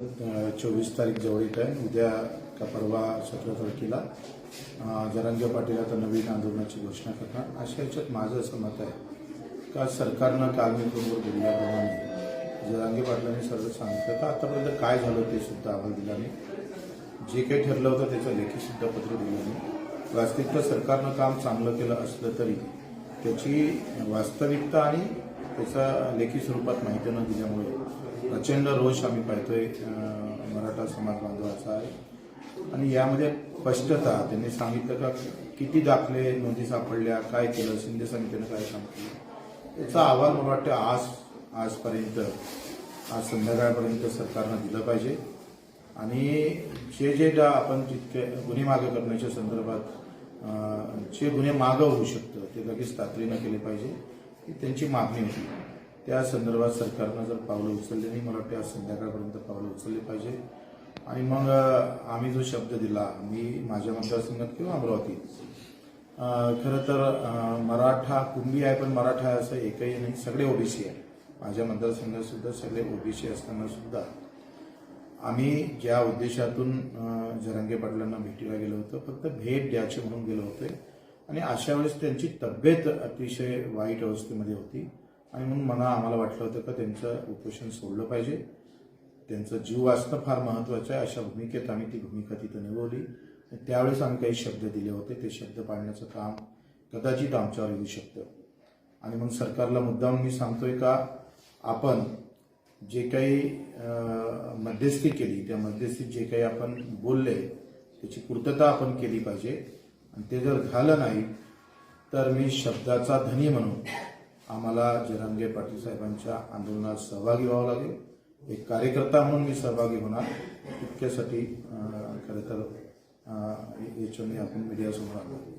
चोवीस तारीख जवळ येत आहे. उद्या का परवा सतरा तारखेला अं, जरांगे पाटील आता नवीन आंदोलनाची घोषणा करणार. अशा याच्यात माझं असं मत आहे का सरकारनं काल मी फोनवर बोलल्याप्रमाणे जरांगे पाटलांनी सर्व सांगितलं. का आतापर्यंत काय झालं ते सुद्धा अहवाल दिला नाही. जे काही ठरलं होतं त्याचं लेखी सुद्धा पत्र दिलं नाही. वास्तविकता सरकारनं काम चांगलं केलं असलं तरी त्याची वास्तविकता आणि त्याचा लेखी स्वरूपात माहिती न दिल्यामुळे प्रचंड रोष आम्ही पाहतोय मराठा समाज बांधवाचा आहे. आणि यामध्ये स्पष्टता त्यांनी सांगितलं का किती दाखले नोंदी सापडल्या काय केलं शिंदे समितीनं काय काम केलं? याचा अहवाल मला वाटतं आज आजपर्यंत आज संध्याकाळपर्यंत सरकारनं दिलं पाहिजे. आणि जे जे आपण जितके गुन्हे मागे करण्याच्या संदर्भात जे गुन्हे मागं होऊ शकतं ते लगेच तातडीनं केले पाहिजे ही त्यांची मागणी होती. त्या संदर्भात सरकारनं जर पावलं उचलली नाही मला वाटते आज संध्याकाळपर्यंत पावलं उचलली पाहिजे. आणि मग आम्ही जो शब्द दिला मी माझ्या मतदारसंघात किंवा अमरावतीत खरं तर मराठा कुंभी आहे पण मराठा असं एकही नाही सगळे ओबीसी आहे. माझ्या मतदारसंघात सुद्धा सगळे ओबीसी असताना सुद्धा आम्ही ज्या उद्देशातून जरंगे जरांगे पाटलांना भेटीला गेलो होतो फक्त भेट द्यायचे म्हणून गेलो होते. आणि अशा वेळेस त्यांची तब्येत अतिशय वाईट अवस्थेमध्ये होती. आणि म्हणून मला आम्हाला वाटलं होतं का त्यांचं उपोषण सोडलं पाहिजे. त्यांचा जीव वाचणं फार महत्त्वाचं आहे. अशा भूमिकेत आम्ही ती भूमिका तिथं निवडली आणि त्यावेळेस आम्ही काही शब्द दिले होते. ते शब्द पाळण्याचं काम कदाचित आमच्यावर येऊ शकतं. आणि मग सरकारला मुद्दाम मी सांगतोय का आपण जे काही मध्यस्थी केली त्या मध्यस्थीत जे काही आपण बोलले त्याची पूर्तता आपण केली पाहिजे. आणि ते जर झालं नाही तर मी शब्दाचा धनी म्हणून आम्हाला जरांगे पाटील साहेबांच्या आंदोलनात सहभागी व्हावं लागेल. एक कार्यकर्ता म्हणून मी सहभागी होणार. इतक्यासाठी खरं तर अं, याच्याने आपण मीडियासमोर आलो.